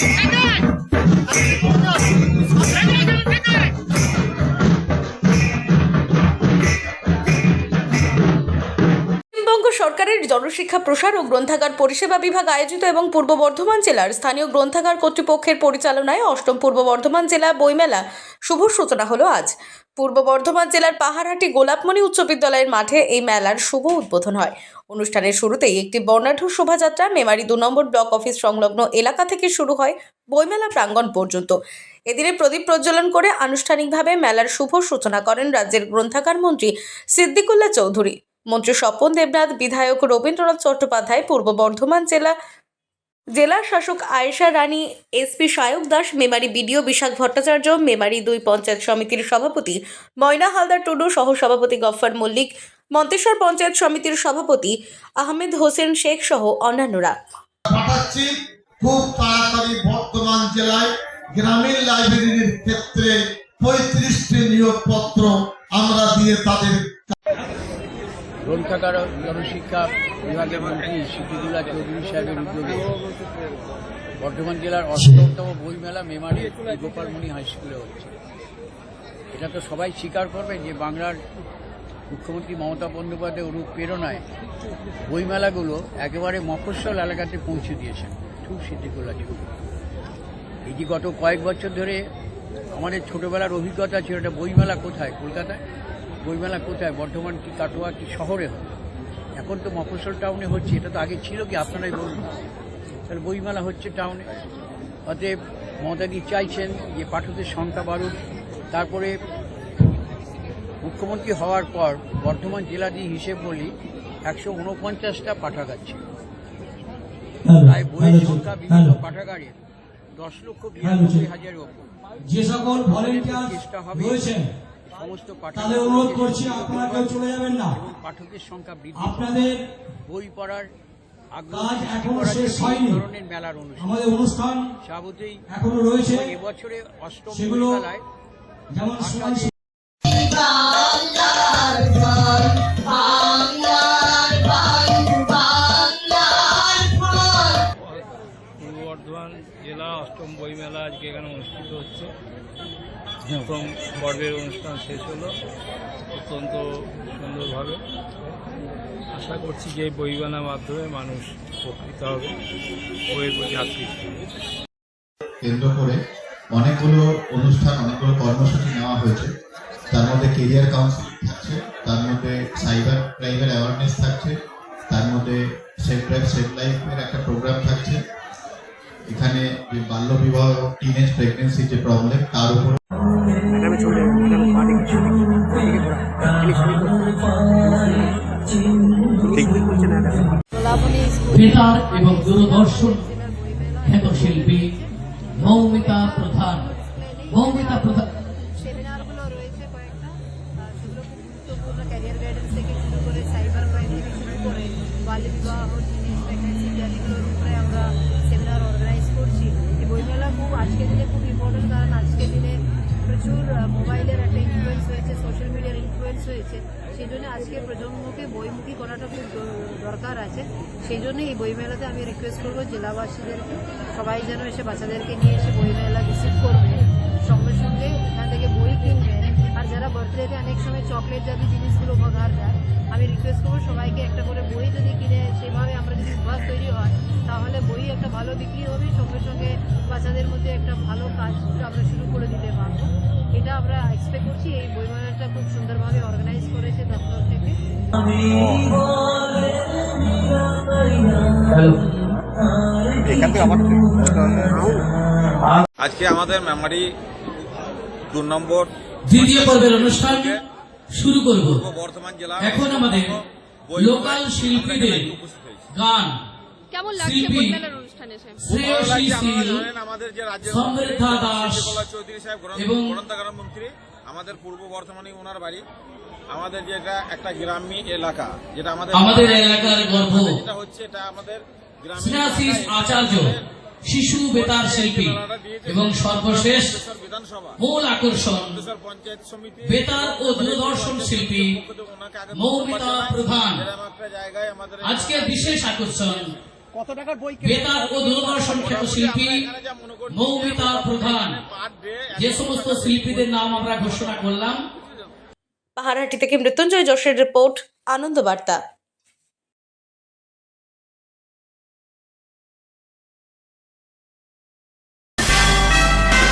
Hang on! সরকারের জনশিক্ষা প্রসার ও গ্রন্থাগার পরিষেবা বিভাগ আয়োজিত এবং পূর্ব বর্ধমান জেলার স্থানীয় গ্রন্থাগার কর্তৃপক্ষের পরিচালনায় অষ্টম পূর্ব বর্ধমান জেলা বইমেলা শুভ সূচনা হলো আজ। পূর্ব বর্ধমান জেলার পাহাড়হাটি গোলাপমণি উচ্চ বিদ্যালয়ের মাঠে এই মেলার শুভ উদ্বোধন হয়। অনুষ্ঠানের শুরুতেই একটি বর্ণাঢ্য শোভাযাত্রা মেমারি দু নম্বর ব্লক অফিস সংলগ্ন এলাকা থেকে শুরু হয় বইমেলা প্রাঙ্গণ পর্যন্ত। এদিনে প্রদীপ প্রজ্বলন করে আনুষ্ঠানিকভাবে মেলার শুভ সূচনা করেন রাজ্যের গ্রন্থাগার মন্ত্রী সিদ্দিকুল্লা চৌধুরী। মন্ত্রী স্বপন দেবনাথ, বিধায়ক রবীন্দ্রনাথ চট্টোপাধ্যায়, পূর্ব বর্ধমান জেলা জেলা শাসক আয়েশা রানী, এসপি সায়ক দাস, মেমারি বিডিও বিশাখ ভট্টাচার্য, মেমারি দুই পঞ্চায়েত সমিতির সভাপতি ময়না হালদার টুডু সহ সভাপতি গফফার মল্লিক, মন্তেশ্বর পঞ্চায়েত সমিতির সভাপতি আহমেদ হোসেন শেখ সহ অন্যান্যরা। পাঠাচ্ছি খুব তাড়াতাড়ি বর্তমান জেলায় গ্রামীণ লাইব্রেরির ক্ষেত্রে পঁয়ত্রিশটি নিয়োগপত্র আমরা দিয়ে তাদের ও জনশিক্ষা বিভাগের মন্ত্রী সিদ্দিকুল্লাহ চৌধুরী সাহেবের উদ্যোগে বর্ধমান জেলার অষ্টমতম বইমেলা মেমারি গোপালমণি হাই স্কুলে হচ্ছে। এটা তো সবাই স্বীকার করবে যে বাংলার মুখ্যমন্ত্রী মমতা বন্দ্যোপাধ্যায় প্রেরণায় বইমেলাগুলো একেবারে মফস্বল এলাকাতে পৌঁছে দিয়েছেন। খুব সিদ্দিকুল্লাহ চৌধুরী এই যে গত কয়েক বছর ধরে আমাদের ছোটবেলার অভিজ্ঞতা ছিল, এটা বইমেলা কোথায়? কলকাতায়? বইমেলা কোথায়? বর্ধমান কি কাটোয়া কি শহরে হয় এখন তো মফস্বল টাউনে হচ্ছে এটা তো আগে ছিল কি? আপনারাই বলুন। তাহলে বইমেলা হচ্ছে টাউনে। অতএব মমতাদি চাইছেন যে পাঠকের সংখ্যা বাড়ুক। তারপরে মুখ্যমন্ত্রী হওয়ার পর বর্ধমান জেলা দিয়ে হিসেব বলি একশো উনপঞ্চাশটা পাঠাগার ছিল তাই বইয়ের সংখ্যা বিভিন্ন পাঠাগারের দশ লক্ষ বিরানব্বই হাজারের ওপর। যে সকল চেষ্টা হবে সমস্ত পাঠকদের অনুরোধ করছি আপনারা কেউ চলে যাবেন না। এবং পাঠকের সংখ্যা বৃদ্ধি আপনাদের বই পড়ার কাজ এখনও শেষ হয়নি। ধরনের মেলার অনুষ্ঠান। আমাদের অনুষ্ঠান স্বাগতই। এখনও রয়েছে। এবছরে অষ্টম মেলায় যেমন বর্ধমান জেলা অষ্টম বইমেলা আজকে এখানে অনুষ্ঠিত হচ্ছে। প্রথম পর্বের অনুষ্ঠান শেষ হলো। অত্যন্ত সুন্দরভাবে। আশা করছি যে বইমেলার মাধ্যমে মানুষ উপকৃত হবে। বইয়ের প্রতি আকৃষ্ট কেন্দ্র করে অনেকগুলো অনুষ্ঠান, অনেকগুলো কর্মসূচি নেওয়া হয়েছে। তার মধ্যে কেরিয়ার কাউন্সিলিং থাকছে, তার মধ্যে সাইবার ক্রাইমের অ্যাওয়ারনেস থাকছে, তার মধ্যে সেফ ড্রাইভ সেফ লাইফের একটা প্রোগ্রাম থাকছে। এখানে যে বাল্য বিবাহ টিনেজ প্রেগনেন্সি যে প্রবলেম তার উপর বেতার এবং দূরদর্শন খ্যাত শিল্পী মৌমিতা প্রধান। মৌমিতা প্রধান বাল্য বিবাহ টিনেজ প্রেগনেন্সি ইত্যাদিগুলোর উপরে আজকের দিনে খুব ইম্পর্টেন্ট কারণ আজকের দিনে প্রচুর মোবাইলের একটা ইনফ্লুয়েন্স হয়েছে সোশ্যাল মিডিয়ার ইনফ্লুয়েন্স হয়েছে। সেই জন্য আজকের প্রজন্মকে বইমুখী করাটা খুব দরকার আছে। সেই জন্য এই বইমেলাতে আমি রিকোয়েস্ট করব জেলাবাসীদেরকে, সবাই যেন এসে বাচ্চাদেরকে নিয়ে এসে বইমেলা ভিজিট করবে। সঙ্গে সঙ্গে এখান থেকে বই কিনবে। আর যারা বার্থডেতে অনেক সময় চকলেট জাতীয় জিনিসগুলো উপহার দেয়, আমি রিকোয়েস্ট করব সবাইকে একটা করে বই যদি কিনে, সেভাবে আমরা যদি অভ্যাস তৈরি হয়, তাহলে বই একটা ভালো বিক্রি হবে। সঙ্গে সঙ্গে বাচ্চাদের মধ্যে একটা ভালো কাজ আমরা শুরু করে দিতে পারব। এটা আমরা এক্সপেক্ট করছি এই বইমেলাটা খুব সুন্দরভাবে অর্গানাইজ করেছে দপ্তর থেকে। আজকে আমাদের মেমারি দু নম্বর দ্বিতীয় পর্বের অনুষ্ঠান শুরু করব। বর্ধমান জেলা এখন আমাদের লোকাল শিল্পীদের। গান কেমন লাগছে বইমেলার অনুষ্ঠানে এসে আমাদের যে রাজ্যের চৌধুরী সাহেব গ্রন্থাগার মন্ত্রী আমাদের পূর্ব বর্ধমানে ওনার বাড়ি আমাদের যেটা একটা গ্রামীণ এলাকা যেটা আমাদের আমাদের এলাকার গর্ব যেটা হচ্ছে এটা আমাদের গ্রামীণ স্নেহাশিস আচার্য শিশু বেতার শিল্পী এবং সর্বশেষ বিধানসভা। মূল আকর্ষণ পঞ্চায়েত সমিতি বেতার ও দূরদর্শন শিল্পী মৌমিতা প্রধান। এরকম একটা জায়গায় আমাদের আজকের বিশেষ বেতার ও দূরদর্শন খ্যাত শিল্পী মৌমিতা প্রধান। যে সমস্ত শিল্পীদের নাম আমরা ঘোষণা করলাম। পাহাড়হাটি থেকে মৃত্যুঞ্জয় যশের রিপোর্ট আনন্দ বার্তা